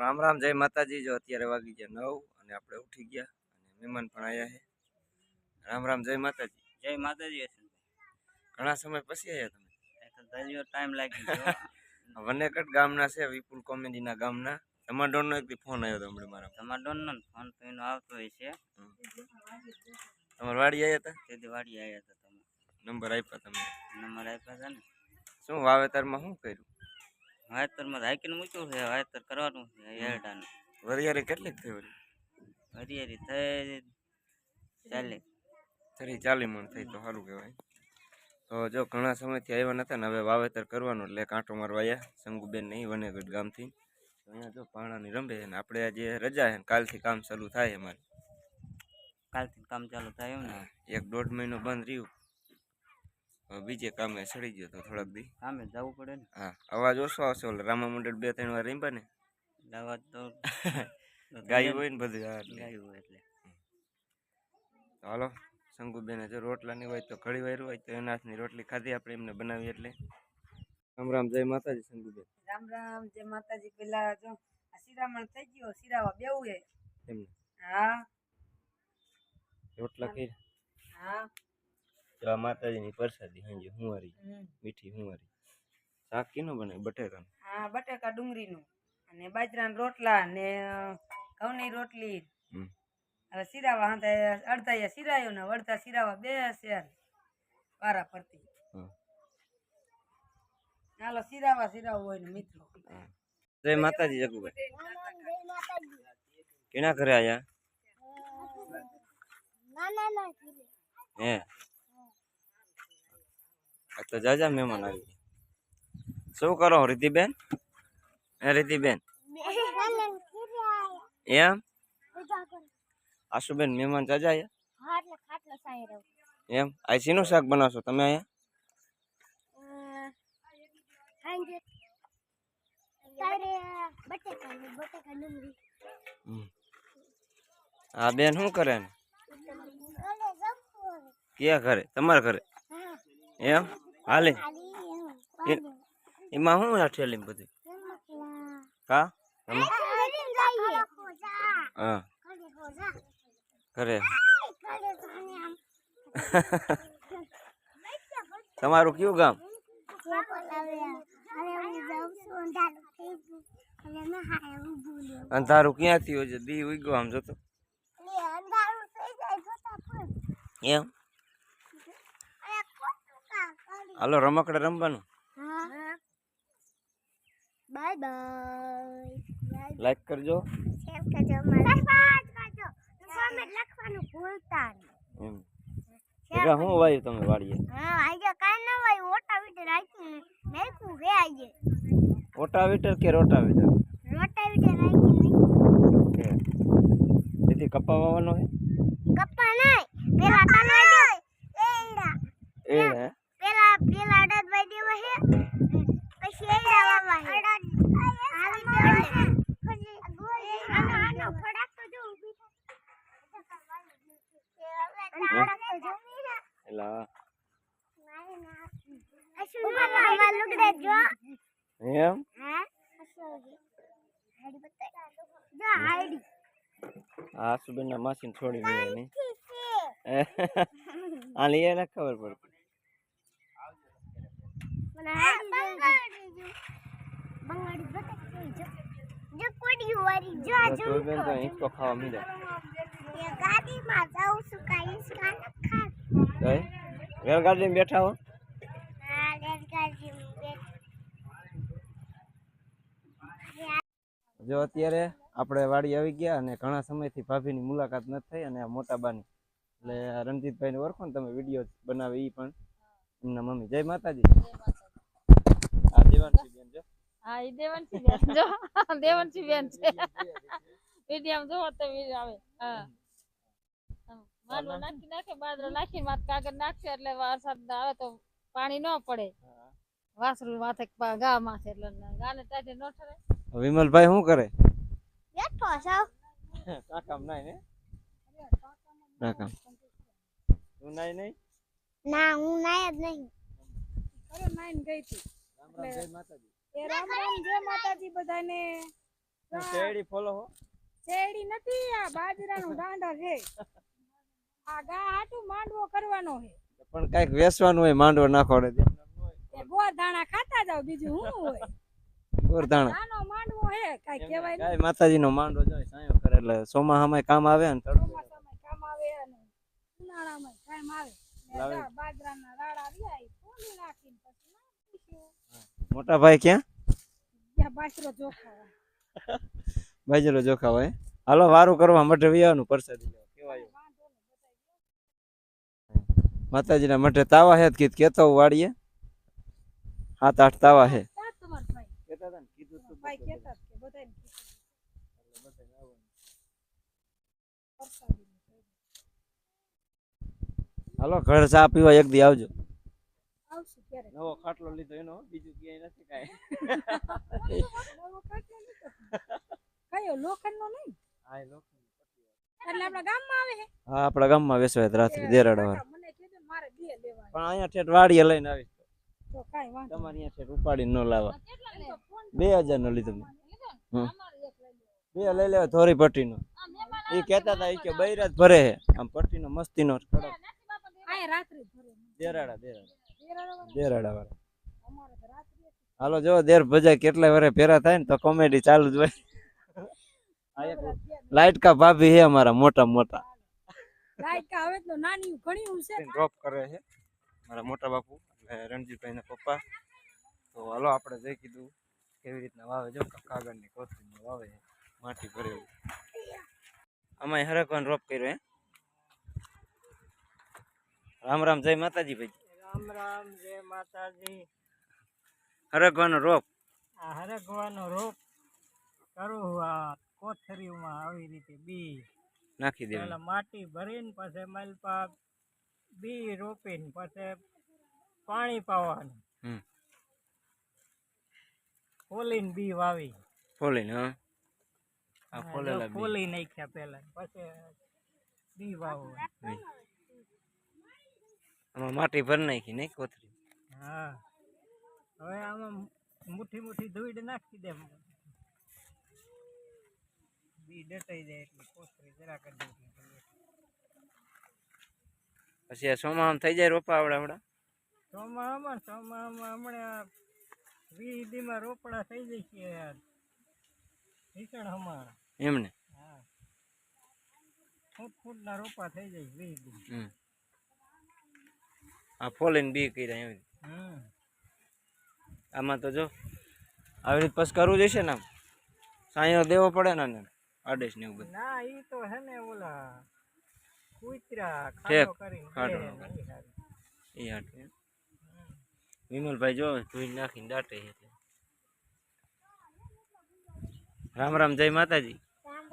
રામ રામ જય માતાજી. જો અત્યારે વાગી ગયા નવ અને આપણે ઉઠી ગયા અને મહેમાન પણ આવ્યા છે. રામ રામ જય માતાજી. જય માતાજી ઘણા સમય પછી આવ્યા તમે? ટાઈમ લાગી ગયો. વનેકટ ગામના છે વિપુલ કોમેડીના ગામના. તમારો એક દી ફોન આવ્યો હતો હમણાં મારા તમારા ને ફોન તો એનો આવતો હોય છે. તમારે વાડી આવ્યા હતા તેથી વાડી આવ્યા હતા તમે. નંબર આપ્યા તમે. નંબર આપ્યા છે ને. શું વાવેતરમાં શું કર્યું? વાયતરમાં હાઈકીને મૂક્યું છે વાયતર કરવાનું છે એરડાનું વરિયારી કેટલીક થઈ વરિયારી થઈ ચાલે થરી ચાલી મણ થઈ તો સારું કહેવાય. તો જો ઘણા સમયથી આવ્યા નતા ને હવે વાવેતર કરવાનું એટલે કાંટો મારવા આવ્યા શંકુબેન નહીં વનેગઢ ગામથી. અહીંયા જો પાણાની રંભે છે ને આપણે આજે રજા છે ને કાલથી કામ ચાલુ થાય અમારે. કાલથી કામ ચાલુ થાય એમ ને? એક દોઢ મહિનો બંધ રહ્યું. બીજે કામે સડી ગયો તો થોડાક દી. કામે જવું પડે ને. હા અવાજ ઓછો આવશે ઓલે રામા મંડળ બે ત્રણ વાર રીંબા ને? અવાજ તો ગાયું હોય ને બધું ગાયું હોય એટલે. હાલો શંકુબેન જો રોટલાની હોય તો ઘડી વાયરું હોય તો એના હાથની રોટલી ખાધી આપણે એમને બનાવી એટલે. રામ રામ જય માતાજી શંકુબેન. રામ રામ જય માતાજી. પેલા જો આ શિરામણ થઈ ગયો શિરાવા બેવું હે. એમને. હા. રોટલા કરી હા. તો આ માતાજીની પ્રસાદી હાંજે હુંવારી મીઠી હુંવારી. શાક કીનું બને બટેકાનું? હા બટેકા ડુંગળીનું અને બાજરાના રોટલા ને ઘઉંની રોટલી. હવે સિરાવા હાથે અડધા સિરાયો શિરાયો ને અડધા સિરાવા બે હશે વારા ફરતી. હાલો સિરાવા શિરાવું હોય ને મિત્રો. જય માતાજી જગુભાઈ. કેના ઘરે આયા? હે? આ તો જાજા મહેમાન આવી ગયા શું કરો રીતિબેન? એ રીતિબેન? એમ? આશુબેન મહેમાન જાજા આયા એમ? આ શીનું શાક બનાવશો તમે અહીંયા? હા બેન શું કરે ને ક્યાં ઘરે? તમારા ઘરે? એમ? હાલે? એમાં શું આ થેલી બધું? હા? હા. ઘરે? તમારું કયું ગામ? અંધારું ક્યાંથી હોય છે? દી ઉગ્યો આમ જોતો. એમ? હાલો રમકડે રમવાનું. Bye bye. લાઈક કરજો. શેર કરજો સબસ્ક્રાઇબ કરજો. કોમેન્ટ લખવાનું ભૂલતા નહીં. એમ. હું વાયું તમે વાડીએ? હા આજે કાઈ ન હોય ઓટા વિટ રાખીને મેકું હે આજે. ઓટાવીટર કે રોટાવીટર રોટા વિટ રાખીને તેથી કપા વાવવાનો હે કપ્પા નહીં. પેલા કાનો એ એડા એ હે દેવા પછી આવી દેવા આનો આનો ફડાક તો જો ઊભી એમ? આશુબેન ના માસીને છોડી મેં એને ખબર પડતી રેલગાડીમાં બેઠા હો? જો અત્યારે આપણે વાડી આવી ગયા અને ઘણા સમયથી ભાભીની મુલાકાત નથી થઈ અને આ મોટા બાની. એટલે રણજીતભાઈને ઓળખો ને તમે વીડિયો બનાવે એ પણ. એમના મમ્મી. જય માતાજી. હા એ દેવનસી બેન જો દેવનસી બેન છે. વીડિયો જોવો તો વીડિયો આવે. હા. હા. નાખી નાખે બાદરો નાખી માથ કાગળ નાખશે એટલે વરસાદ આવે તો પાણી ન પડે. વાસરું માથે પા- ગા માથે એટલે ગાને તાજે ન ઠરે. વિમલભાઈ શું કરે? બેઠો છો. કાકામ નાય ને? કાકામ. તું નાય નહીં ના હું નાય જ નહીં અરે નાઈન ગઈ હતી. રામ રામ જય માતાજી. એ રામ રામ જય માતાજી બધાને. શેરડી ફોલો હો. શેરડી નથી આ બાજરાનો દાંડો છે. આ ગા હાટુ માંડવો કરવાનો છે. પણ કંઈક વેસવાનું હોય માંડવો નાખોડે એ ગોર દાણા ખાતા જાવ બીજું શું હોય? ગોર દાણા નાનો માંડવો છે કાઈ કહેવાય ગાય માતાજી નો માંડવો જોઈ સાયો કરે એટલે ચોમાસામાં કામ આવે ને ચોમાસામાં કામ આવે અને ઉનાળામાં કામ આવે. બાજરાના રાડા રહ્યા ઈ ફોલી નાખીશું મોટા ભાઈ ક્યાં? બાજરો જોખા હોય હાલો વારું કરવા મઠે વિયાનું પરસાદી લેવા. કેવાયું? માતાજીના મઠે તાવા હે કીધ કેતો વાડીએ. સાત આઠ તાવા હે. ભાઈ? ભાઈ. હાલો ઘર ચા પીવા એક દી આવજો. ક્યારેક નવો ખાટલો લીધો એનો બીજું ક્યાંય નથી કાંઈ. નવો ખાટલો લીધો. કયો લોખંડનો નહીં? હા એ લોકો એટલે આપણા ગામમાં આવે છે હા આપણા ગામમાં વેસવાય રાત્રે દેરાડા મને કીધું મારે બે લેવા. પણ અહીંયા ઠેઠ વાડીએ લઈને આવી. તો કાઈ વાંધો તમારે અહીંયા ઠેઠ ઉપાડીને ન લાવવા. કેટલા લે બે હજાર નો લીધો મેં. બે લઈ લેવા ધોરી પટ્ટીનો. એ કેતા કહેતા તો હતા કે. બૈરાજ ભરે હે આમ પટ્ટીનો મસ્તીનો કડક. રાત્રે ભરે. દેરાડા દેરાડા. દેરાડા વાળા જ. હાલો જો દેર ભજાય કેટલા વરે ભેરા થાય ને તો કોમેડી ચાલુ જ હોય. લાઈટ કા ભાભી હે અમારા મોટા મોટા. લાઈટ કા હવે તો નાની ઘણી હું ડ્રોપ કરે છે. મારા મોટા બાપુ અને રણજીતભાઈ ના પપ્પા. તો હાલો આપણે જઈ કીધું કેવી રીતના વાવે. જો કાગળની કોથળીમાં વાવે. છે માટી ભરેલું. આમાં હરકવાન રોપ કર્યો હે. રામ રામ જય માતાજી ભાઈ. રામ રામ જય માતાજી. હરગવાનો રોપ આ હરગવાનો રોપ કરું આ કોથરીમાં આવી રીતે બી. નાખી દેવાનું. માટી ભરીને પછી મલપા બી રોપીને પછી પાણી પાવાનું. ફોલીને બી વાવી. ફોલીને હા. ફોલેલા ફોલી નાખ્યા પેલા પછી બી વાવવાનું. આમાં માટી ભરી નાખી નહીં કોથળી. હા. હવે આમાં મુઠ્ઠી મુઠ્ઠી ધોઈડ નાખી દે બી ડટાઈ જાય એટલે કોથળી જરા કરી દે પછી આ સોમાં થઈ જાય રોપા આવડા આવડા? ચોમાસામાં ચોમાસામાં હમણાં વીસ દીમાં રોપડા થઈ જાય છે યાર. ભીષણ હમણાં એમને? હા. ફૂટ ફૂટના રોપા થઈ જાય વીસ દી આ ફોલીને બી કર્યા એવી હમ. આમાં તો જો આવી રીતે પછી કરવું જશે ને આમ. સાંયો દેવો પડે ને આદેશ ને એવું બધું. ના ઈ તો હે ને ઓલા કૂતરા ખાડો કરીને ખાડો. એ હાટું વિમલભાઈ જો ધોઈ નાખીને દાટે એટલે. રામ રામ જય માતાજી. રામ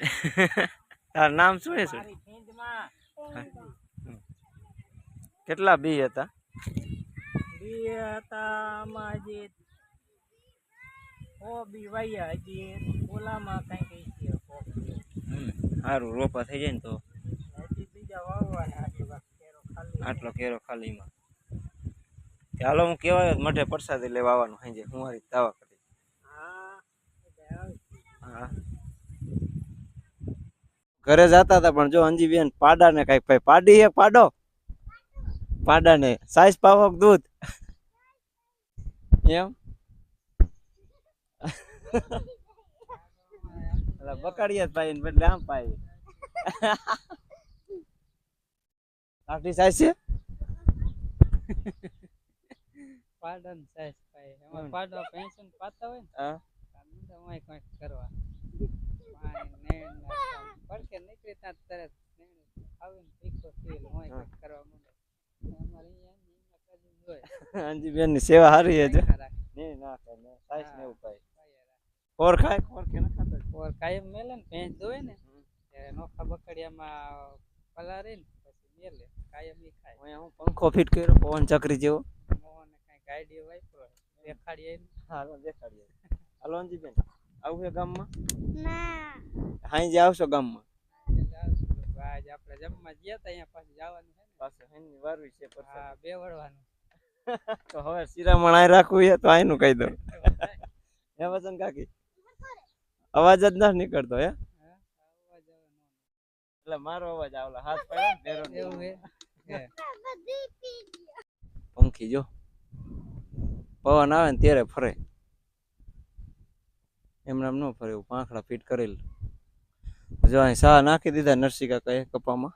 તાર નામ શું છે કેટલા બી હતા? બી હતા આમાં ઓ બી વાયા હજી ઓલામાં કાંઈ કઈ છે સારું રોપા થઈ જાય ને તો. હજી બીજા વાવવાના આટલો કેરો ખાલીમાં હાલો હું કેવાય મઢે પ્રસાદી લેવા આવવાનું સાંજે હું મારી દાવા કરી. હા હા. ઘરે જતા હતા પણ જો અંજીબેન પાડા ને કંઈક ભાઈ પાડી હે પાડો. પાડા ને સાઈઝ પાવક દૂધ. એમ? બકાડિયા પાઈ ને બદલે આમ પાઈ આટલી સાઈઝ છે? પાડન સાઈઝ પાય એમાં પેન્શન પાતા હોય ને હા. કંઈક કરવા. પાણી નેણ પડકે નીકળી ત્યાં તરત આવી ફીલ હોય કરવા માંડે. અંજી બેનની સેવા સારી છે જો. રાખે, ને ના કરે ને સાઈઝ ને એવું પાઈ પાયા ખોર ખાય? ખોર કે ના ખાતા? ઓર કાયમ મેલે ને ભેંસ દોય ને ત્યારે નોખા બકડિયામાં પલારે ને પછી મેલે. કાયમ ઈ ખાય. અહીંયા હું પંખો ફિટ કર્યો પવન ચક્રી જેવો. મોહને કાંઈ ગાડી વાપરો દેખાડીએ હાલો દેખાડીએ. હાલો અંજી બેન આવું છે ગામમાં? ના. હાઈ જે આવશો. ગામમાં આજ આપણે જમવા ગયા તા અહીંયા પાછું જવાનું વારવી છે પછી હા બે વળવાનું તો હવે શિરામણ આય રાખવું છે તો આયનું કહી દઉં. હે વસંત કાકી? અવાજ જ ના નીકળતો હે. એટલે મારો અવાજ આવલો. હાથ પડ્યો ભેરો એવું હે હે. પંખી જો. પવન આવે ને ત્યારે ફરે. એમને એમ ન ફરે પાંખડા ફિટ કરેલ. જો અહીં સા નાખી દીધા નરસિંહ એ કપામાં.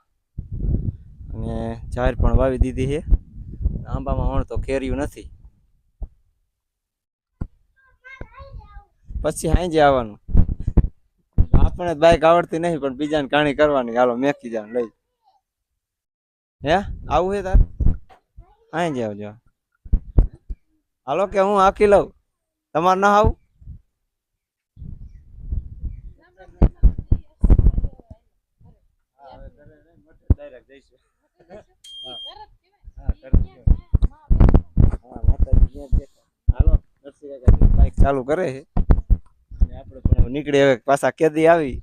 અને જાહેર પણ વાવી દીધી છે. આંબામાં વણ તો કેર્યું નથી. પછી હાંજે આવવાનું. આપણે બાઈક આવડતી નહીં, પણ બીજાને કાણી કરવાની. હાલો મેકી જાવ લઈ. હે? આવું છે તાર? હાંજે આવજો. હાલો, કે હું હાકી લઉં? તમારે ના આવું? બાઈક ચાલુ કરે છે આપણે પણ નીકળી હવે પાછા કેદી આવી